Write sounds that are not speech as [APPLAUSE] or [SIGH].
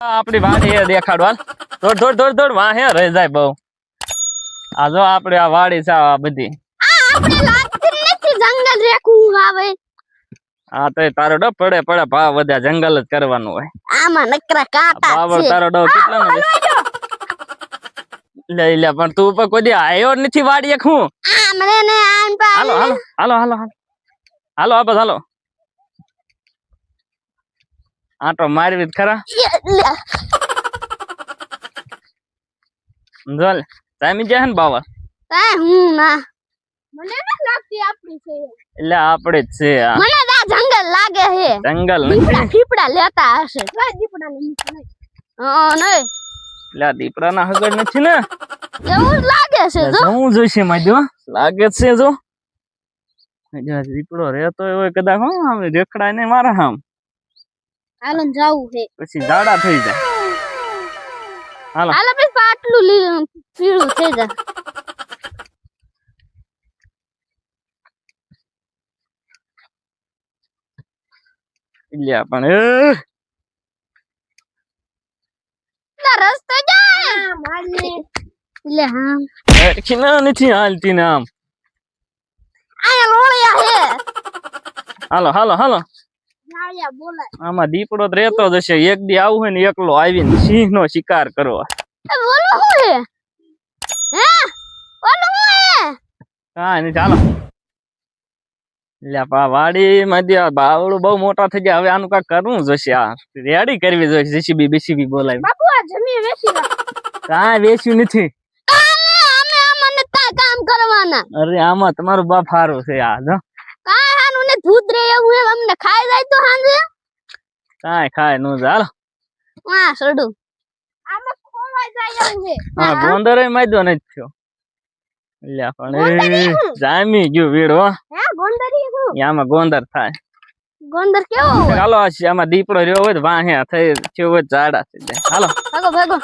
આપડી વાડ એ દેખાડવા દોડ દોડ દોડ દોડ વાહે રહી જાય બહુ. આ જો આપડે આ વાડી છે આ બધી. આ આપણે લાગતું નથી જંગલ રેખું આવે આ તો તારો ડો પડે પડે ભાવ વધ્યા જંગલ જ કરવાનું હોય. આમાં નકરા કાટા છે. તારો ડો કેટલા નો લઈ લે પણ તું પણ કોઈ આયો નથી વાડીએ હું? આ ને આમ પા હાલો હાલો હાલો હાલો હાલો. હાલો આ બસ હાલો. આટો મારવી જ ખરા? [LAUGHS] જોલ તામી જાય ને બાવા? હું ના. મને નથી લાગતી આપણી છે એટલે આપણે જ છે આ. મને આ જંગલ લાગે છે. જંગલ દીપડા નથી દીપડા લેતા હશે. દીપડા નહીં. હા નહીં. એટલે આ દીપડાના હગડ નથી ને? એવું જ લાગે છે જો. હું જોઈશે માજો લાગે છે જો. દીપડો રહેતો હોય કદાચ હો હવે રેખડાય ને મારા હામ. હાલો જાવું છે. પછી જાડા થઈ જાય. હાલો. હાલો પછી પાટલું લીલું પીળું થઈ જાય. એટલે પણ એ! ના રસ્તો જાય. લે હા હરખી ના નથી હાલતી ને આમ. આયા લોળિયા હે હાલો હાલો હાલો. આમાં દીપડો તો રહેતો જ હશે. એક દી આવું હોય ને એકલો આવીને સિંહ નો શિકાર કરવા. એ બોલો ચાલો હે? એટલે પા વાડી માંથી બાવળું બહુ મોટા થઈ ગયા. હવે આનું કાંઈક કરવું જોશે આ રેડી કરવી જોઈશે જેસીબી બીસીબી બોલાવી બાપુ આ જમીન વેચી કાંઈ વેચ્યું નથી. કામ કરવાના. અરે આમાં તમારું બાપ હારું છે. આ જો. કાય ને ભૂત રે એવું એમ અમને ખાઈ જાય તો હાંજે? કાંઈ ખાયનું ચાલો હા સડુ. આમાં ખોવાઈ જાય એવું છે? હા ગોંદર માયદો નથી થયો. લ્યા પણ જામી ગયો વીડો હા. ગોંડરી હું આમાં ગોંદર થાય. ગોંદર કેવો? હાલો આમાં દીપડો રહ્યો હોય તો વાહે થઈ થયો હોય ઝાડા થઈ જાય. હાલો. ભાગો ભાગો.